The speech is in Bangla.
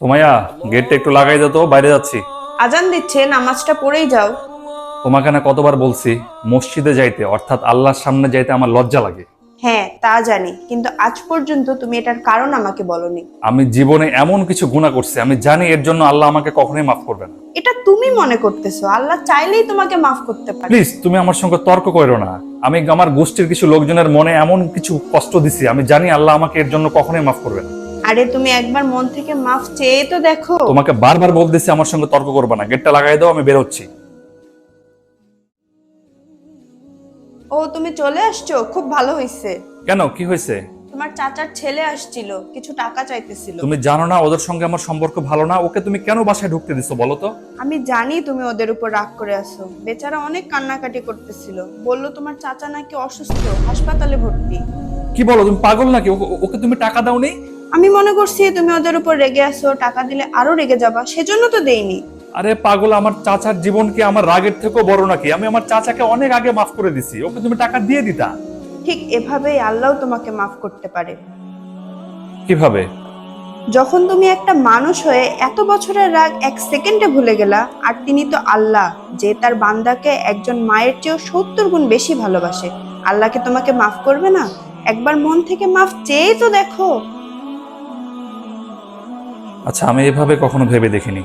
সোমাইয়া গেটটা একটু লাগাই দাও তো বাইরে যাচ্ছি। আজান দিচ্ছে নামাজটা পড়েই যাও। তোমাকে না কতবার বলছি মসজিদে যাইতে অর্থাৎ আল্লাহর সামনে যাইতে আমার লজ্জা লাগে। হ্যাঁ তা জানি কিন্তু আজ পর্যন্ত তুমি এটার কারণ আমাকে বলনি। আমি জীবনে এমন কিছু গুণা করছি আমি জানি এর জন্য আল্লাহ আমাকে কখনোই মাফ করবে না। এটা তুমি মনে করতেছো আল্লাহ চাইলেই তোমাকে মাফ করতে পারে। প্লিজ তুমি আমার সঙ্গে তর্ক করো না। আমি আমার গোষ্ঠীর কিছু লোকজনের মনে এমন কিছু কষ্ট দিছি আমি জানি আল্লাহ আমাকে এর জন্য কখনোই মাফ করবে না। আরে তুমি একবার মন থেকে মাফ চেয়ে তো দেখো। তোমাকে বারবার বলতেছি আমার সঙ্গে তর্ক করবে না। গেটটা লাগাই দাও আমি বেরোচ্ছি ও তুমি চলে আসছো? খুব ভালো হইছে। কেন? কি হয়েছে তোমার চাচার ছেলে আসছিল কিছু টাকা চাইতেছিল। তুমি জানো না ওদের সঙ্গে আমার সম্পর্ক ভালো না? ওকে তুমি কেন বাসায় ঢুকতে দিছো বলো তো? আমি জানি তুমি ওদের উপর রাগ করে আছো। বেচারা অনেক কান্নাকাটি করতেছিল। বলল তোমার চাচা নাকি অসুস্থ? হাসপাতালে ভর্তি। কি বলো তুমি পাগল নাকি? ওকে- তুমি টাকা দাও নি আমি মনে করছি তুমি ওদের উপর রেগে আছো টাকা দিলে আরও রেগে যাবা সেজন্য তো দেইনি। আরে পাগল আমার চাচার জীবন কি আমার রাগের থেকেও বড় নাকি? আমি আমার চাচাকে অনেক আগে মাফ করে দিছি ওকে তুমি টাকা দিয়ে দিতা। ঠিক এভাবেই আল্লাহও তোমাকে মাফ করতে পারে। কীভাবে? যখন তুমি একটা মানুষ হয়ে এত বছরের রাগ এক সেকেন্ডে ভুলে গেলা আর তিনি তো আল্লাহ যে তার বান্দাকে একজন মায়ের চেয়েও সত্তর গুণ বেশি ভালোবাসে আল্লাহকে তোমাকে মাফ করবে না? একবার মন থেকে মাফ চেয়ে তো দেখো। আচ্ছা আমি এভাবে কখনো ভেবে দেখিনি।